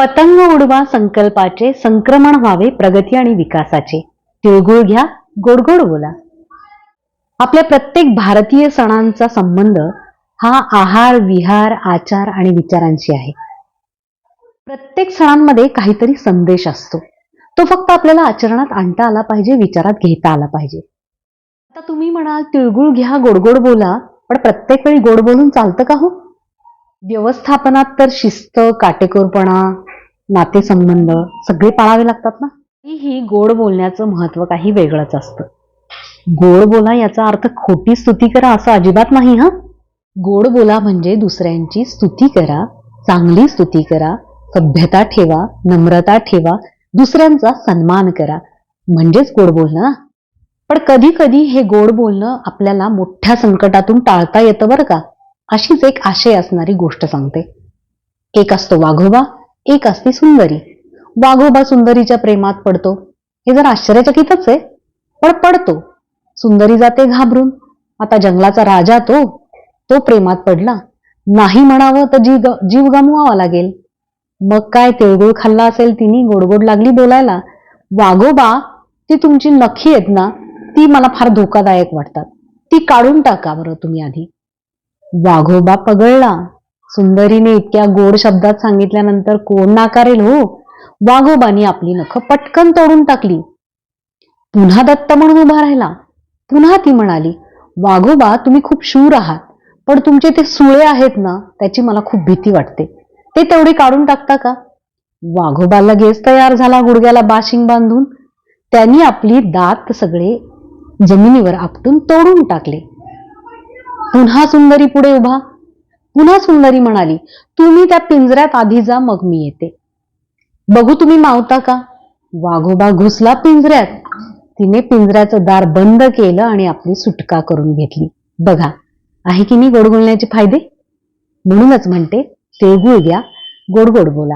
पतंग उडवा संकल्पाचे संक्रमण व्हावे प्रगती आणि विकासाचे. तिळगुळ घ्या गोडगोड बोला. आपल्या प्रत्येक भारतीय सणांचा संबंध हा आहार विहार आचार आणि विचारांशी आहे. प्रत्येक सणांमध्ये काहीतरी संदेश असतो. तो फक्त आपल्याला आचरणात आणता आला पाहिजे विचारात घेता आला पाहिजे. आता तुम्ही म्हणाल तिळगुळ घ्या गोडगोड बोला पण प्रत्येक वेळी गोड बोलून चालतं का हो? व्यवस्थापनात तर शिस्त काटेकोरपणा नातेसंबंध सगळे पाळावे लागतात ना? ही गोड बोलण्याचं महत्त्व काही वेगळंच असतं. गोड बोला याचा अर्थ खोटी स्तुती करा असं अजिबात नाही हा? गोड बोला म्हणजे दुसऱ्यांची स्तुती करा चांगली स्तुती करा सभ्यता ठेवा नम्रता ठेवा दुसऱ्यांचा सन्मान करा. म्हणजेच गोड बोलणं. ना पण कधी कधी हे गोड बोलणं आपल्याला मोठ्या संकटातून टाळता येतं बरं का? अशीच एक आशय असणारी गोष्ट सांगते. एक असतो वाघोबा एक असते सुंदरी. वाघोबा सुंदरीच्या प्रेमात पडतो. हे जर आश्चर्यचकितच आहे पण पडतो. सुंदरी जाते घाबरून. आता जंगलाचा राजा तो तो प्रेमात पडला. नाही म्हणावं तर जीव जीव गमवावा लागेल. मग काय तिळगुळ खाल्ला असेल तिने गोडगोड लागली बोलायला. वाघोबा ती तुमची नखी आहेत ना ती मला फार धोकादायक वाटतात. ती काढून टाका बरं तुम्ही आधी. वाघोबा पगळला. सुंदरीने इतक्या गोड शब्दात सांगितल्यानंतर कोण नाकारेल हो? वाघोबानी आपली नख पटकन तोडून टाकली. पुन्हा दत्त म्हणून उभा राहिला. पुन्हा ती म्हणाली वाघोबा तुम्ही खूप शूर आहात पण तुमचे ते सुळे आहेत ना त्याची मला खूप भीती वाटते. ते तेवढे काढून टाकता का? वाघोबा लगेच तयार झाला गुडघ्याला बाशिंग बांधून. त्यांनी आपली दात सगळे जमिनीवर आपटून तोडून टाकले. पुन्हा सुंदरी पुढे उभा. पुन्हा सुंदरी म्हणाली तुम्ही त्या पिंजऱ्यात आधी जा मग मी येते. बघू तुम्ही मावता का? वाघोबा घुसला पिंजऱ्यात. तिने पिंजऱ्याचं दार बंद केलं आणि आपली सुटका करून घेतली. बघा आहे की नाही गोडगोलण्याचे फायदे? म्हणूनच म्हणते तिळगुळ घ्या गोड गोड बोला.